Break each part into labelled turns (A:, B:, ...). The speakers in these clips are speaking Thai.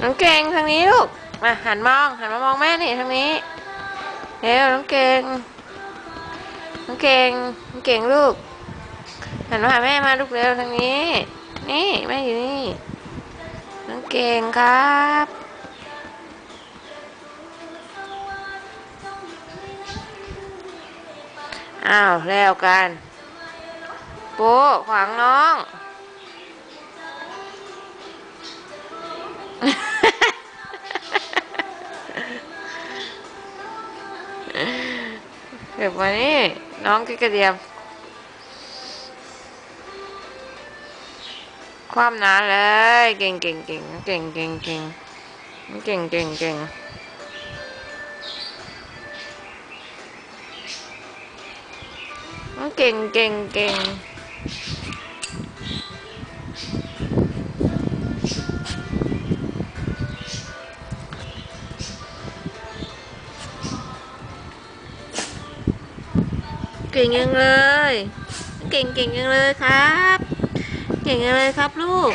A: น้องเก่งทางนี้ลูก มาหันมอง หันมามองแม่นี่ทางนี้เร็วน้องเก่ง น้องเก่ง น้องเก่งลูก หันมาหาแม่มาลูกเร็วทางนี้ นี่แม่อยู่นี่ น้องเก่งครับอ้าวแล้วกัน โป๊ขวางน้อง เดี๋ยวมานี่ น้องกระเดียม ความหนาเลย เก่งเก่งเก่งเก่งเก่งเก่งเก่งเก่งเก่งเก่งเก่งเก่ง เก่งยังเลย เก่งเก่งยังเลยครับ เก่งยังเลยครับลูก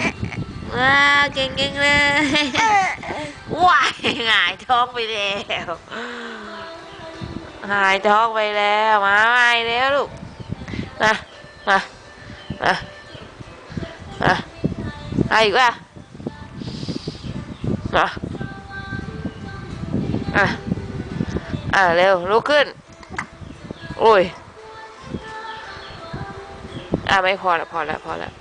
A: ว้าเก่งเก่งเลยว้ายหายท้องไปแล้วหายท้องไปแล้วมาใหม่แล้วลูกมามามามาเอาอีกว่ามาอะ อะ เร็ว ลุกขึ้นโอ้ย อะไม่พอละพอละพอละ